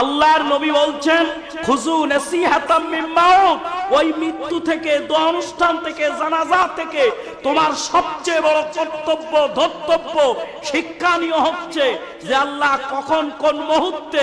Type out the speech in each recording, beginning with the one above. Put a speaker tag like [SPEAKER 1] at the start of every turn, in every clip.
[SPEAKER 1] আল্লাহর নবী বলছেন খুজু নসিহাতাম মিন মাউত। ওই মৃত্যু থেকে, দোয়া অনুষ্ঠান থেকে, জানাজা থেকে তোমার সবচেয়ে বড় কর্তব্য, ধর্তব্য, শিক্ষানীয় হচ্ছে যে আল্লাহ কখন কোন মুহূর্তে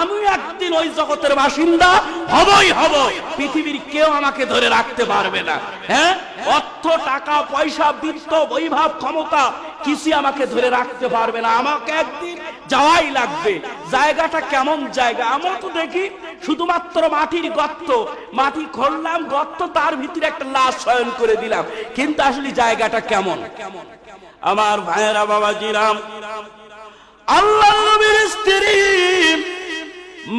[SPEAKER 1] আমি একদিন ওই জগতের বাসিন্দা হবই হব পৃথিবীর কেউ আমাকে ধরে রাখতে পারবে না। হ্যাঁ? অর্থ, টাকা, পয়সা, বিত্ত, বৈভব, ক্ষমতা কিছু আমাকে ধরে রাখতে পারবে না। আমাকে একদিন যাওয়াই লাগবে। জায়গাটা কেমন জায়গা? আমরা তো দেখি, শুধুমাত্র মাটির গর্ত, মাটি খুললাম গর্ত তার ভিতরে একটা লাশ শয়ন করে দিলাম। কিন্তু আসলে জায়গাটা কেমন? আমার ভাইয়েরা বাবাজিরাম আল্লাহ নবীর স্ত্রী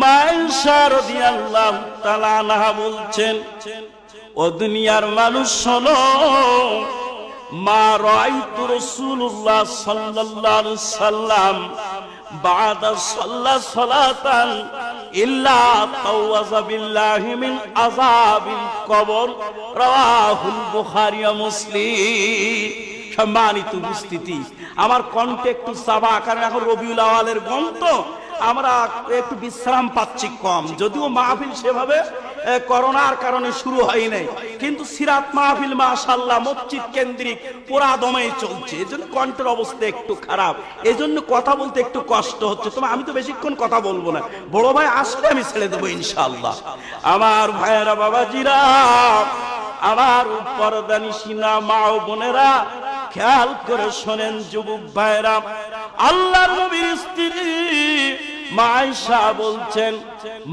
[SPEAKER 1] মায়েশা রাদিয়াল্লাহু তাআলা আনহা বলছেন, ও দুনিয়ার মানুষ শোনো, মা রাআইতু রাসূলুল্লাহ সাল্লাল্লাহু আলাইহি সাল্লাম মিন সম্মানিত উপস্থিতি, আমার কণ্ঠে একটু চাবা, কারণ এখন রবিউল আওয়ালের গন্ত আমরা একটু বিশ্রাম পাচ্ছি কম। যদিও মাহফিল সেভাবে করোনার কারণে শুরু হয় নাই। কিন্তু সিরাত মাহফিল মাশাল্লাহ মসজিদ কেন্দ্রিক পুরা দমেই চলছে। এজন্য কণ্ঠের অবস্থা একটু খারাপ। এজন্য কথা বলতে একটু কষ্ট হচ্ছে। তবে আমি তো বেশিক্ষণ কথা বলব না। বড় ভাই আসলে আমি ছেড়ে দেবো ইনশাল্লাহ আমার ভাইয়েরা, বাবাজিরা, আমার পরদানি সিনা মা ও বোনেরা, খেয়াল করে শোনেন, যুবক ভাইরা আল্লাহর নবীর স্ত্রী মাইশা বলছেন,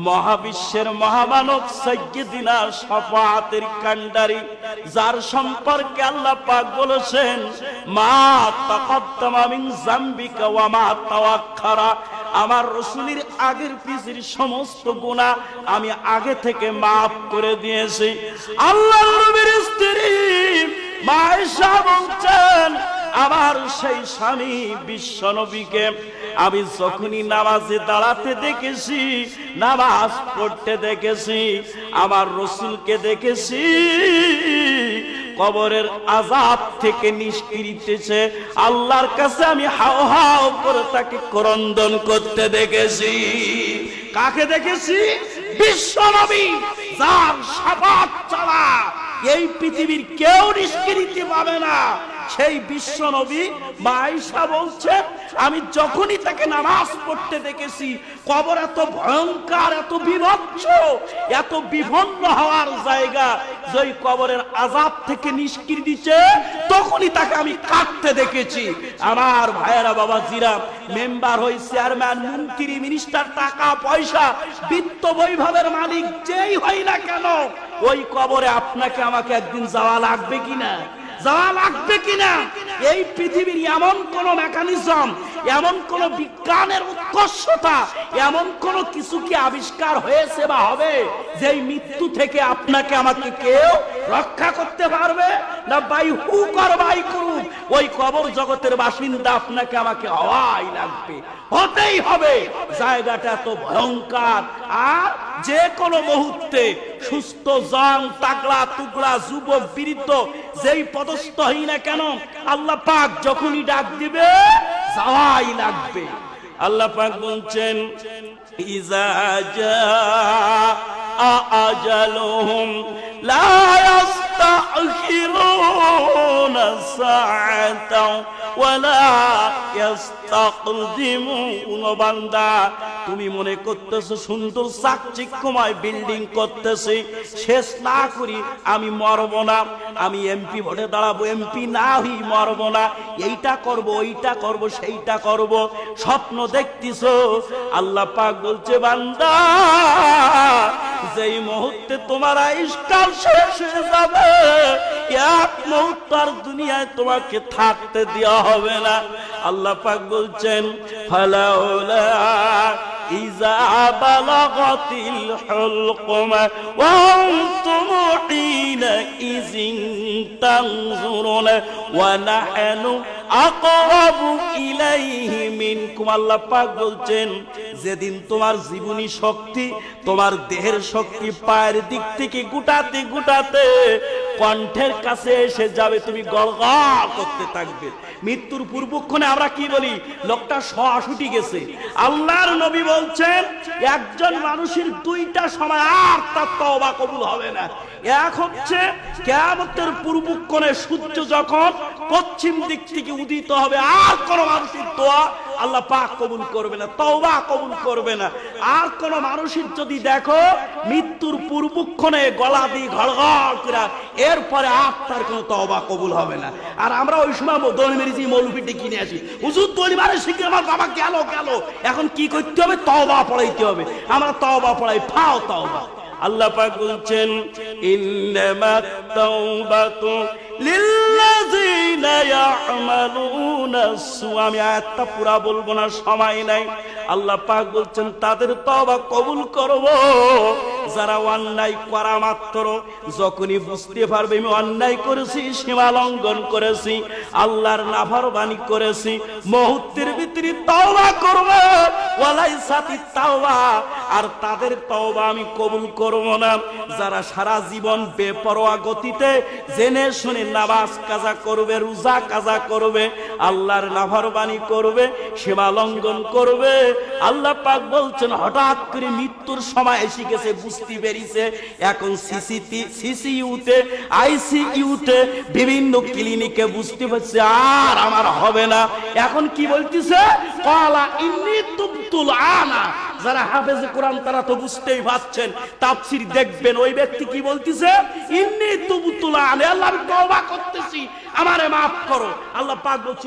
[SPEAKER 1] মহাবিশ্বের মহামানব শাফাআতের কান্ডারি যার সম্পর্কে আল্লাহ পাক বলেছেন, মা ওয়া মা তাওয়াক্খারা আমার রসুলের আগের পিছির সমস্ত গুনাহ আমি আগে থেকে মাফ করে দিয়েছি। আল্লাহ নবীর স্ত্রী মায়েশা বলছেন আমার সেই স্বামী বিশ্ব নবীকে আমি যখনই নামাজে দাঁড়াতে দেখেছি, নামাজ পড়তে দেখেছি, আমার রসুলকে দেখেছি, কবরের আজাব থেকে নিষ্কৃতিছে, আল্লাহর কাছে আমি হাও হাও করে তাকে করন্দন করতে দেখেছি। কাকে দেখেছি? বিশ্ব নবী, যার সাবাত চালা এই পৃথিবীর কেউ নিষ্কৃতি পাবে না। সেই বিশ্ব নবী মাইশা বলছেন আমি যখনই তাকে নামাজ পড়তে দেখেছি, কবর এত ভয়ঙ্কর, এত বিভৎস, এত বিভন্ন হওয়ার জায়গা যে ওই কবরের আজাব থেকে নিষ্কৃতিছে তখনই তাকে আমি কাটতে দেখেছি। আমার ভাইয়েরা বাবা জিরা মেম্বার হই, চেয়ারম্যান, মন্ত্রী, মিনিস্টার, টাকা, পয়সা, বিত্ত বৈভবের মালিক, যেই হয় না কেন, ওই কবরে আপনাকে আমাকে একদিন যাওয়া লাগবে কিনা? যাওয়া লাগবে কিনা? এই পৃথিবীর এমন কোন মেকানিজম এমন কোন বিজ্ঞানের উৎকর্ষতা, এমন কোন কিছু কি আবিষ্কার হয়েছে বা হবে যে মৃত্যু থেকে আপনাকে আমাকে কেউ রক্ষা করতে পারবে? না বাই হু কর বাই করুক ওই কবর জগতের বাসিন্দা আপনাকে আমাকে হওয়াই লাগবে। হতেই হবে। জায়গাটা এত ভয়ঙ্কর। আর যে কোনো মুহূর্তে সুস্থ জং তাগড়া টুকরা যুবক, বৃদ্ধ, যেই পদস্থ হই না কেন, আল্লাহ পাক যখনই ডাক দিবে, যাওয়াই লাগবে। আল্লাহ পাক বলছেন, ইজা জা আজালুহুম লা تأخرون ساعته বান্দা। তুমি মনে করতেছো সুন্দর চাকচিক্যময় বিল্ডিং করতেছি। শেষ না করি আমি মরব না। আমি এমপি ভোটে দাঁড়াবো এমপি না হই মরব না। এইটা করব, ওইটা করব, সেইটা করব। স্বপ্ন দেখতিছো। আল্লাহ পাক বলছে, বান্দা, যেই মুহূর্তে তোমার আইসকাল শেষ হয়ে যাবে এক মুহূর্ত আর দুনিয়ায় তোমাকে থাকতে দেওয়া হবে না। আল্লাহ পাক বলছেন ফালাউলা ইলাইহি মিনকুম। আল্লাহ পাক বলছেন, যেদিন তোমার জীবনী শক্তি, তোমার দেহের শক্তি পায়ের দিক থেকে গুটাতে গুটাতে কণ্ঠের কাছে এসে যাবে, তুমি গড়গড় করতে থাকবে। মৃত্যুর পূর্বক্ষণে আমরা কি বলি? লোকটা সহাশুটি গেছে। আল্লাহর নবী বলছেন, একজন মানুষের দুইটা সময় আর তার তওবা কবুল হবে না। এক হচ্ছে, কেয়ামতের পূর্বক্ষণে সূর্য যখন পশ্চিম দিক থেকে উদিত হবে, আর কোনো মানুষের দোয়া আল্লাহ পাক কবুল করবে না, তওবা কবুল করবে না। আর কোন মানুষের যদি দেখো, মৃত্যুর পূর্বক্ষণে গলা দিয়ে ঘড়ঘড় করে, এরপরে আর তার কোনো তওবা কবুল হবে না। আর আমরা ওই সময় দোল মেরেছি মৌলভিটি কিনে আসি। হুজুর দলিবারে শিখে আমার বাবা গেল গেল। এখন কি করতে হবে? তওবা পড়াইতে হবে। আমরা তওবা পড়াই, ফাও তওবা। আল্লাহ পাক বলছেন ইন্নামাত তাওবাতু সু আমি আয়াতটা পুরা বলব না সময় নাই। আল্লাহ পাক বলছেন তাদের তবা কবুল করব। যারা অন্যায় করা মাত্র, যখনই বুঝতে পারবে আমি অন্যায় করেছি, সীমা লঙ্ঘন করেছি, আল্লাহর নাফরমানি করেছি, মুহূর্তের ভিতরে তওবা করবে। ওয়ালাই সাথী তাওবা, আর তাদের তওবা আমি কবুল করব না। যারা সারা জীবন বেপরোয়া গতিতে জেনে শুনে নামাজ কাজা করবে, রোজা কাজা করবে, আল্লাহর নাফরমানি করবে, সীমা লঙ্ঘন করবে, আল্লাহ পাক বলছেন, হঠাৎ করে মৃত্যুর সময় এসে গেছে বুঝতে বেরিয়েছে। এখন সিসিটি সিসিইউতে আইসিইউতে বিভিন্ন ক্লিনিকে বুঝতে পারছে, আর আমার হবে না। এখন কি বলতেছে? কলা ইন্নি আনা যারা কোরআন তারা তো বুঝতেই পারছেন দেখবেন। ওই ব্যক্তি কি বলতিছে? ইন্নি তুবতুল আনা আল্লাহ আমি তওবা করতেছি, আমারে করো। আল্লাহ পাক বলছে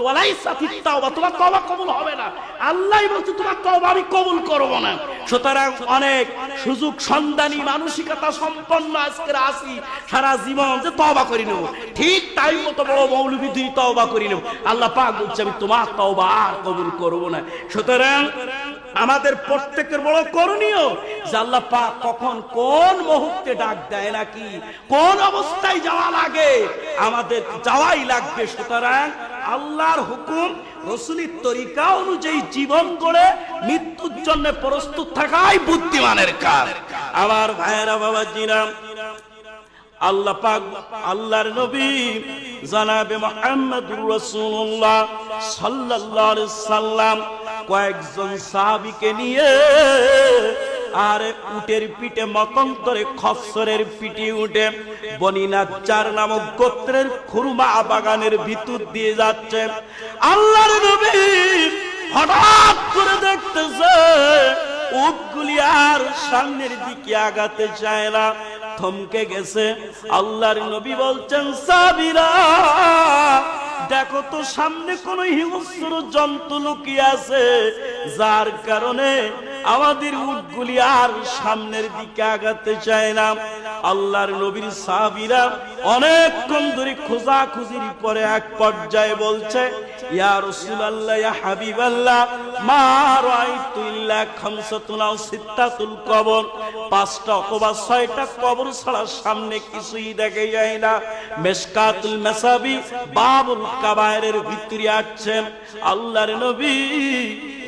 [SPEAKER 1] তাওবা, তোমার তওবা কবুল হবে না। আল্লাহই বলছে, তোমার তওবা আমি কবুল করব না। সুতরাং অনেক সুযোগ সন্ধানী মানসিকতা সম্পন্ন আজকে আসি, সারা জীবন যে তওবা করি নেব। ঠিক তাই মতো বড় মৌলবী তুই তওবা করি নেব। আল্লাহ পাক বলছে, আমি তোমার তওবা আর কবুল করব না। সুতরাং আমাদের প্রত্যেকের বড় করণীয় যে আল্লাহ পাক কখন কোন মুহূর্তে ডাক দেয় নাকি? কোন অবস্থায় যাওয়া লাগে? আমাদের যাওয়াই লাগবে। সুতরাং আল্লাহর হুকুম, রসুলির তরিকা অনুযায়ী জীবন গড়ে মৃত্যুর জন্য প্রস্তুত থাকাই বুদ্ধিমানের কাজ। আমার ভাইয়েরা, বাবাজিরা, আল্লাহ পাক আল্লাহর নবী জানাবে মুহাম্মদুর রাসূলুল্লাহ সাল্লাল্লাহু আলাইহি সাল্লাম কয়েকজন সাহাবীকে নিয়ে আর উটের পিঠে মতন্তরে খসরের পিঠে উঠে বনিনাচার নামক গোত্রের খুরমা বাগানের ভিতর দিয়ে যাচ্ছে। আল্লাহর নবী হঠাৎ করে দেখতেছে, উটগুলি আর সামনের দিকে আগাতে চায় না। থমকে গেছে। আল্লাহর নবী বলছেন, সাবিরা, দেখো তো সামনে কোন হিংস্র জন্তু লুকিয়ে আছে, যার কারণে আমাদের উটগুলি আর সামনের দিকে আগাতে চায় না। আল্লাহর নবীর সাহাবীরা অনেকক্ষণ ধরে খোঁজাখুঁজির পরে এক পর্যায়ে বলছে, ইয়া রাসূলুল্লাহ, ইয়া হাবিবাল্লাহ, মা রাআইতু ইল্লা খামসাতুন আও সিত্তাতুল কবর। পাঁচটা অথবা ছয়টা কবর ছাড়া সামনে কিছুই দেখে যায় না। মেশকাতুল মেসাবি, বাবুল কাবায়ের ভিতরে আছেন আল্লাহর নবী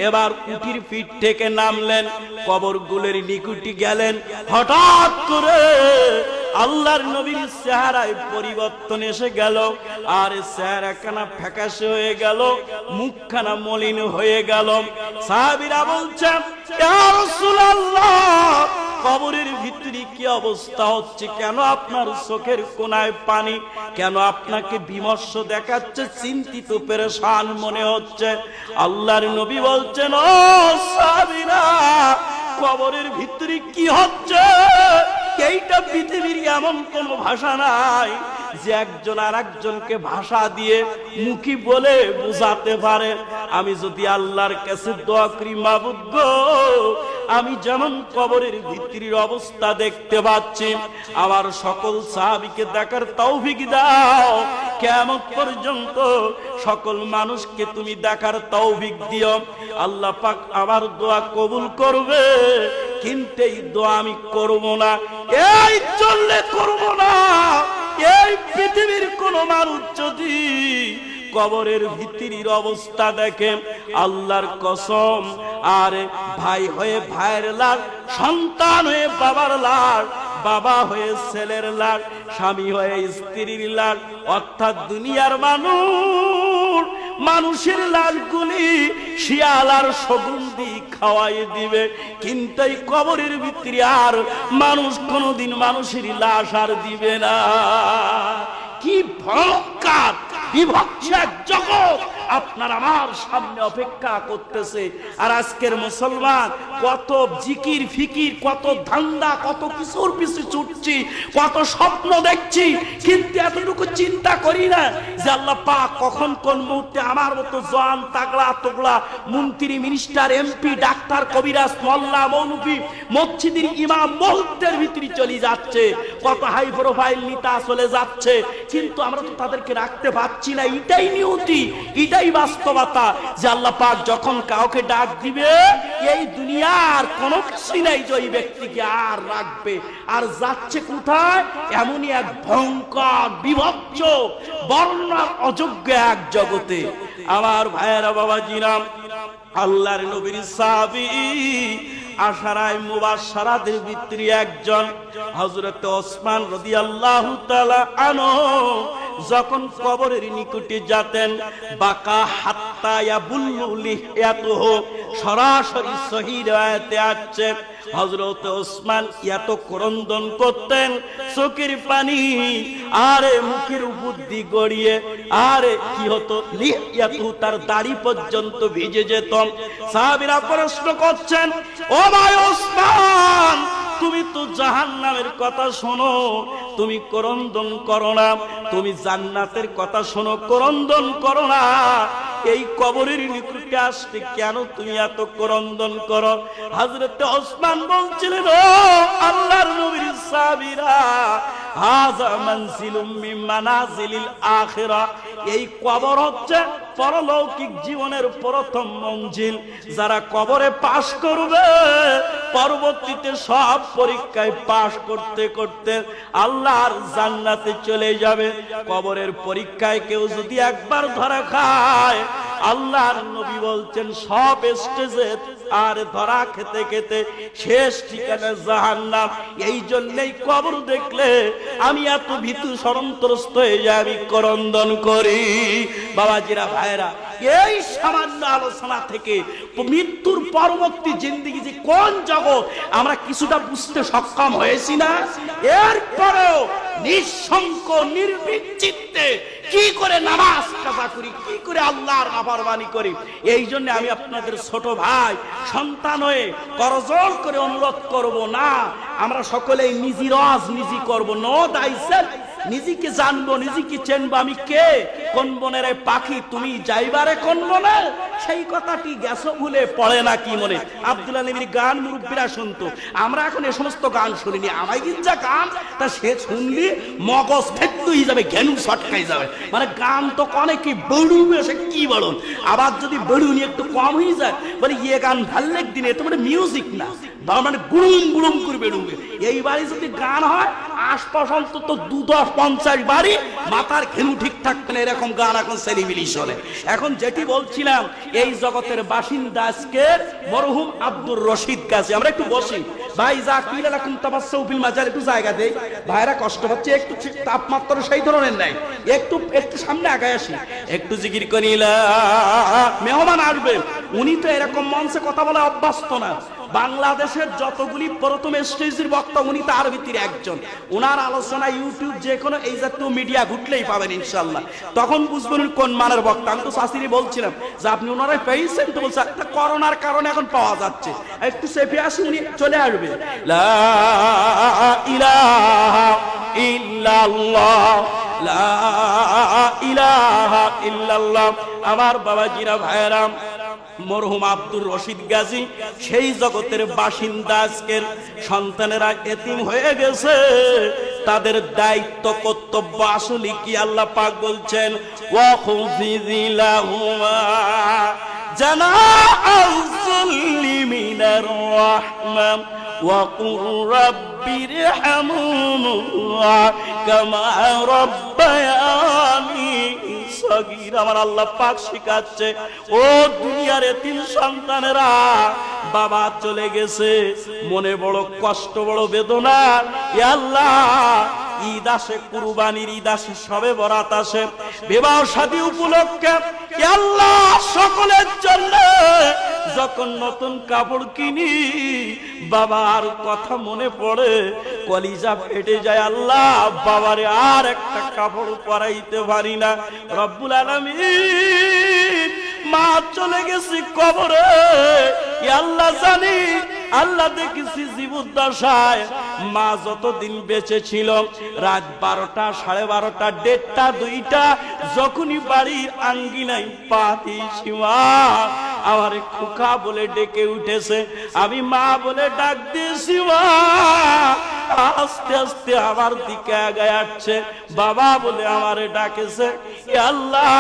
[SPEAKER 1] এবার উটির পিঠ থেকে নামলেন, কবরগুলোর নিকুটি গেলেন। হঠাৎ করে আল্লাহর নবীর চেহারায় পরিবর্তন এসে গেল, আর চেহারাখানা ফ্যাকাশে হয়ে গেল, মুখখানা মলিন হয়ে গেল। সাহাবিরা বলছেন কবরের ভিতরে কি অবস্থা হচ্ছে? কেন আপনার চোখের কোনায় পানি? কেন আপনাকে বিমর্ষ দেখাচ্ছে? চিন্তিত পেরেশান মনে হচ্ছে? আল্লাহর নবী বলছেন, ও সাবিরা কবরের ভিতরে কি হচ্ছে? এইটা পৃথিবীর এমন কোন ভাষা নাই যে একজন আর একজনকে ভাষা দিয়ে মুখী বলে বুঝাতে পারে। আমি যদি আল্লাহর কাছে দোয়া করি, মাবুদ আমি যেমন কবরের ভিতরির অবস্থা দেখতে পাচ্ছি, আমার সকল সাহাবিকে দেখার তৌফিক দাও। কেমন পর্যন্ত সকল মানুষকে তুমি দেখার তৌফিক দিও। আল্লাহ পাক আমার দোয়া কবুল করবে। কিন্তু এই দোয়া আমি করব না। এই চললে করব না। এই পৃথিবীর কোন মানুষ যদি কবরের ভিতরির অবস্থা দেখেন আল্লাহর কসম, আর ভাই হয়ে ভাইয়ের লাল সন্তান হয়ে বাবার লাল বাবা হয়ে ছেলের লাল স্বামী হয়ে স্ত্রীর লাল অর্থাৎ দুনিয়ার মানুষ, মানুষের লালগুলি শিয়াল আর সগুন্দি খাওয়াই দিবে। কিন্তু এই কবরের ভিতরে আর মানুষ কোনোদিন মানুষের লাশ আর দিবে না। কি ভয়ঙ্কর এক জগৎ। আপনার আমার সামনে অপেক্ষা করতেছে। আর আজকের মুসলমান কত জিকির, ফিকির, কত ধান্দা, কত কিছুর পিছু ছুটছি, কত স্বপ্ন দেখছি, কিন্তু এতটুকু চিন্তা করি না যে আল্লাহ পাক কখন কোন মুহূর্তে আমার মতো জোয়ান, তাগড়া, তোগড়া মন্ত্রী, মিনিস্টার, এমপি, ডাক্তার, কবিরাজ, মোল্লা, মৌলভী, মসজিদের ইমাম মুহূর্তের ভিতরে চলে যাচ্ছে। কত হাই প্রোফাইল নেতা চলে যাচ্ছে। কিন্তু আমরা তো তাদেরকে রাখতে পারছি না। এটাই নিয়তি, এটাই বাস্তবতা যে আল্লাহ পাক যখন কাউকে ডাক দিবে, এই দুনিয়ার কোনো কিছু নাই যে ওই ব্যক্তিকে আর রাখবে। আর যাচ্ছে কোথায়? এমনই এক ভয়ঙ্কর, বিভৎস, বর্ণার, অযোগ্য এক জগতে। আমার ভাইয়েরা বাবা জিরাম আল্লাহর নবীর সাহাবি আশারায় মুবাশশারাদের ভিতরে একজন হযরত ওসমান রাদিয়াল্লাহু তাআলা আনো যখন কবরের নিকটে যেতেন, বাকা হাত্তা ইয়াবুল্লু লিহিয়াতুহু সরাসরি সহিহ রায়াতে আছে হযরত ওসমান এত ক্রন্দন করতেন, চোখের পানি আরে মুখের দিয়ে গড়িয়ে, আরে কি হতো? তার দাড়ি পর্যন্ত ভিজে যেত। সাহাবীরা প্রশ্ন করছেন, ও ভাই ওসমান, তুমি তো জাহান্নামের কথা শোনো, তুমি করন্দন করো না, তুমি জান্নাতের কথা শোনো, করন্দন করো না। এই কবরের নিকটে আসতে কেন তুমি এত করন্দন করো? হাজরতে ওসমান বলছিলেন, ও আল্লাহর নবীর সাহাবীরা এই কবর হচ্ছে পরলৌকিক জীবনের প্রথম মঞ্জিল। যারা কবরে পাশ করবে, পরবর্তীতে সব পরীক্ষায় পাশ করতে করতে আল্লাহর জান্নাতে চলে যাবে। কবরের পরীক্ষায় কেউ যদি একবার ধরা খায়, আল্লাহর নবী বলছেন, সব স্টেজে আর ধরা খেতে খেতে শেষ ঠিকানা জাহান্নাম। এই জন্যই কবর দেখলে আমি এত ভীতু সরন্তরস্ত হয়ে যাই, আমি করন্দন করি। বাবাজিরা ভাইরা এই সামান্য আলোচনা থেকে মৃত্যুর পরবর্তী জিন্দিগি যে কোন জগৎ, আমরা কিছুটা বুঝতে সক্ষম হয়েছি না। এরপরেও নিঃশঙ্ক নির্ভীক চিত্তে কি করে নামাজ কাজা করি, কি করে আল্লাহর নাফরমানি করি? এই জন্য আমি আপনাদের ছোট ভাই, সন্তান হয়ে করজল করে অনুরোধ করব না। আমরা সকলেই নিজি রস নিজি করব। নো দাইসেল নিজেকে জানব, নিজেকে চেনবো, আমি কে? কোন বনের পাখি? তুমি যাইবারে কোন বনে? সেই কথাটি গেছো ভুলে পড়ে না কি মনে? আব্দুল্লাহ নবীর গান মুরব্বীরা শুনতো। আমরা এখন এ সমস্ত গান শুনিনি। আমায় যা গান, তা সে শুনলি, মগজ ফেটুই যাবে, ঘেনু ছটকাই যাবে। মানে গান তো কনে কি বেড়ুবে সে কি বলুন? আবার যদি বেড়ুনি একটু কম হয়ে যায়, বলে ইয়ে গান ভালো দিনে তো মানে মিউজিক না। বা মানে গুড়ুম গুড়ুম করে বেড়ুবে। এই বাড়ি যদি গান হয় আশপাশ অন্তত দু দশ পঞ্চাশ বাড়ি, মাথার এরকম গান এখন চলে। এখন যেটি বলছিলাম, এই জগতের বাসিন্দা আজকের মরহুম আব্দুর রশিদ কাছে আমরা একটু বসি। ভাই, যা কিলা তাপাসা উপিল মাজার, একটু জায়গা দেই। ভাইরা কষ্ট পাচ্ছে, একটু তাপমাত্রা সেই ধরনের নাই। একটু একটু সামনে আগায় আসি। একটু জিকির করিলা, মেহমান আসবে। উনি তো এরকম মঞ্চে কথা বলে অভ্যস্ত না। বাংলাদেশের যতগুলি প্রথম স্টেজের বক্তা, উনি তার ভিতরে একজন। ওনার আলোচনা ইউটিউব যে কোনো এই জাতীয় মিডিয়া ঘুটলেই পাবেন ইনশাল্লাহ তখন বুঝবেন কোন মানের বক্তা। আমি তো শাসিরি বলছিলাম যে আপনি ওনারাই পেয়েছেন তো বলছে, একটা করোনার কারণে এখন পাওয়া যাচ্ছে। একটু সেফে আসি, উনি চলে আসবে। লা ইলাহা বাবাজিরা ভাইরাম মরহুম আব্দুর রশিদ গাজী সেই জগতের বাসিন্দা আজকের সন্তানেরা এতিম হয়ে গেছে তাদের দায়িত্ব কর্তব্য আসলে কি আল্লাহ পাক বলছেন ওয়াখুযিলাহুমা জানাআল-যুল্লি মিনার রাহমা وقل رب ارحمهما كما ربياني সগীর, আমার আল্লাহ পাক শিখাচ্ছে, ও দুনিয়ার তিন সন্তানেরা, বাবা চলে গেছে, মনে বড় কষ্ট, বড় বেদনা আল্লাহ, ঈদ আসে, কুরবানির ঈদ আসে, সবে বরাত আসে, বিবাহ সাদী উপলক্ষে আল্লাহ, সকলের জন্য যখন নতুন কাপড় কিনি, বাবার কথা মনে পড়ে, কলিজা ফেটে যায় আল্লাহ, বাবারে আর একটা কাপড় পরাইতে পারি না। রব্বুল আলমী মা চলে গেছি কবরে। আল্লাহ জানি আল্লাহ দেখেছি জীবদ্দশায় মা যতদিন বেঁচে ছিল, রাত বারোটা, সাড়ে বারোটা, দেড়টা, দুইটা, যখনই বাড়ির আঙ্গিনাই পা দিয়েছি মা, আমার খোকা বলে ডেকে উঠেছে। আমি মা বলে ডাক দিয়েছি মা, আস্তে আস্তে আমার দিকে আগায় আসছে। বাবা বলে আমারে ডাকেছে আল্লাহ,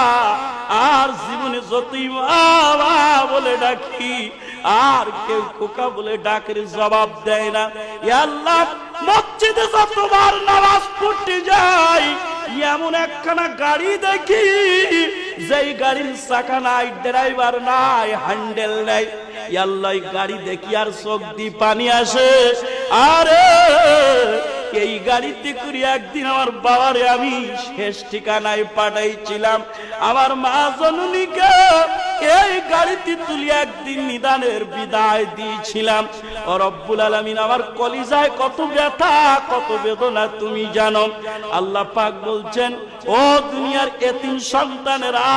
[SPEAKER 1] আর জীবনে যতই বাবা বলে ডাকি আর কেউ খোকা বলে ডাকের জবাব দেয় না। আল্লাহ, মসজিদে যতবার নামাজ পড়তে যাই, এমন একখানা গাড়ি দেখি, যেই গাড়ির চাকা নাই, ড্রাইভার নাই, হ্যান্ডেল নাই। আল্লাহ গাড়ি দেখি আর চোখ দি পানি আসে। আরে, এই গাড়িতে করে একদিন আমার বাবারে আমি শেষ ঠিকানায় পাঠাইছিলাম। আমার মা জননীকে এই গাড়িতে তুলি একদিন নিদানের বিদায় দিয়েছিলাম। রব্বুল আলামিন আমার কলিজায় কত ব্যথা, কত বেদনা, তুমি জানো। আল্লাহ পাক বলছেন, ও দুনিয়ার এতিম সন্তানেরা,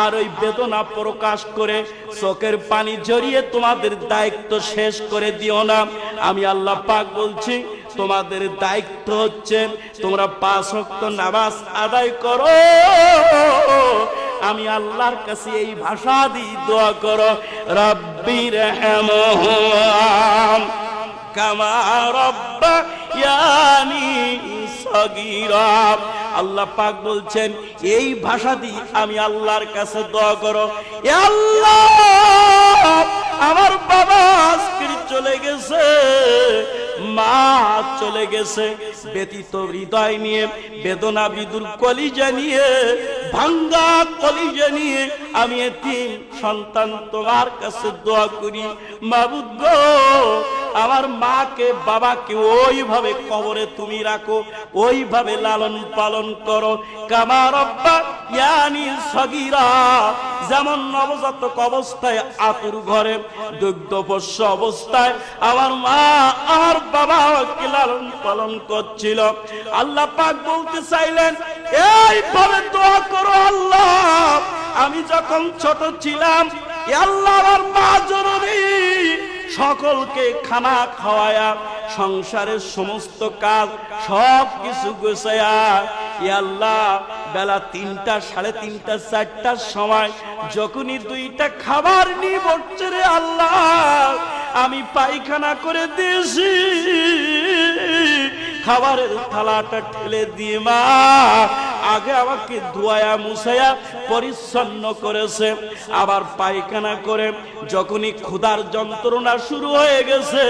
[SPEAKER 1] আর ওই বেদনা প্রকাশ করে চোখের পানি জড়িয়ে তোমাদের দায়িত্ব শেষ করে দিও না। আমি আল্লাহ পাক বলছি, তোমাদের দায়িত্ব হচ্ছে, তোমরা পাঁচ নামাজ আদায় করো। আমি আল্লাহর কাছে এই ভাষা দিয়ে দোয়া করো রব্বির কামা ইয়ানি আল্লাহ পাক বলছেন, এই ভাষা দিয়ে আমি আল্লাহর কাছে দোয়া করো আল্লাহ, আমার বাবা আজকে চলে গেছে, মা চলে গেছে। ব্যতীত হৃদয় নিয়ে, বেদনা বিদুর কলিজা নিয়ে ভাঙ্গা কলিজা নিয়ে আমি এতিম সন্তান তোমার কাছে দোয়া করি। মাবুদ গো, আমার মাকে, বাবাকে ওইভাবে কবরে তুমি রাখো, ওইভাবে লালন পালন করো। কামার সগিরা, যেমন নবজাতক অবস্থায় আতুর ঘরে, দুগ্ধ পোষ্য অবস্থায় আমার মা আমার বাবাকে লালন পালন করছিল। আল্লাহ পাক বলতে চাইলেন এইভাবে দোয়া করো আল্লাহ। আমি যখন ছোট ছিলাম আল্লাহ মা জরুরি সকলকে খানা খাওয়ায়া, সংসারের সমস্ত কাজ সব কিছু গোছায়া আল্লাহ বেলা তিনটা, সাড়ে তিনটা, চারটার সময় যখনই দুইটা খাবার নিয়ে বসছে রে আল্লাহ, আমি পায়খানা করে দিয়েছি। খাবারের থালাটা ঠেলে দিয়ে মা। আগে আমাকে ধোয়া মুছায়া পরিচ্ছন্ন করেছে, আবার পায়খানা করে যখনই ক্ষুধার যন্ত্রণা শুরু হয়ে গেছে,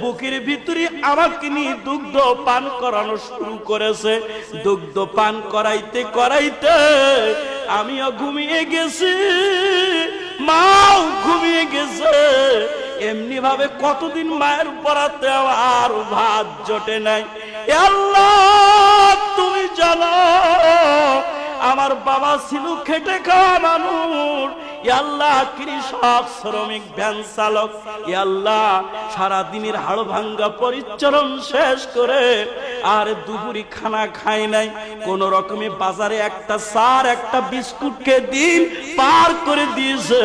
[SPEAKER 1] বুকের ভিতরে আমাকে নিয়ে দুগ্ধ পান করানো শুরু করেছে। দুগ্ধ পান করাইতে করাইতে আমিও ঘুমিয়ে গেছি, মাও ঘুমিয়ে গেছে। এমনি ভাবে কতদিন মায়ের পরাতে আর ভাত জোটে নাই। আল্লাহ, তুমি জানো, আমার বাবা ছিল খেটে খাওয়া মানুষ। আল্লাহ, কৃষক, শ্রমিক, ভ্যান চালক। আল্লাহ সারা দিনের হাড় ভাঙ্গা পরিচরণ শেষ করে আর দুপুরি খানা খায় নাই। কোন রকমে বাজারে একটা সার, একটা বিস্কুটকে দিন পার করে দিয়েছে।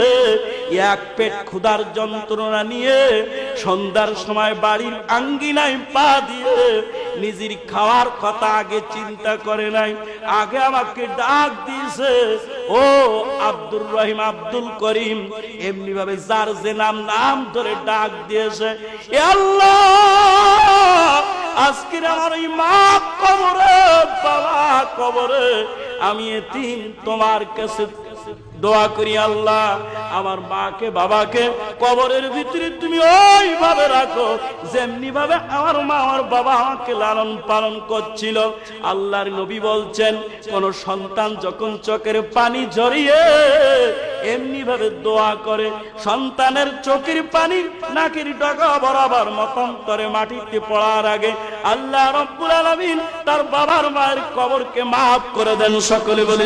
[SPEAKER 1] এক পেট ক্ষুধার যন্ত্রণা নিয়ে সন্ধ্যার সময় বাড়ির আঙ্গিনায় পা দিয়ে নিজের খাওয়ার কথা আগে চিন্তা করে নাই। আগে আমাকে ডাক দিয়েছে, ও আব্দুর রহিম, আব্দুল করিম। এমনি ভাবে যার যে নাম নাম ধরে ডাক দিয়েছে আল্লাহ, আজকের আমার এই মা কবরে বাবা কবরে, আমি এতিম তোমার কাছে দোয়া করি আল্লাহ, আমার মাকে, বাবাকে কবরের ভিতরে তুমি ওইভাবে রাখো যেমনি ভাবে আমার মা আমার বাবা আমাকে লালন পালন করছিল। আল্লাহর নবী বলছেন, কোন সন্তান যখন চোখের পানি জড়িয়ে এমনি ভাবে দোয়া করে, সন্তানের চোখের পানি নাকের ডগা বরাবর মতান্তরে মাটিতে পড়ার আগে আল্লাহ রব্বুল আলামিন তার বাবার মায়ের কবরকে মাফ করে দেন, সকলে বলে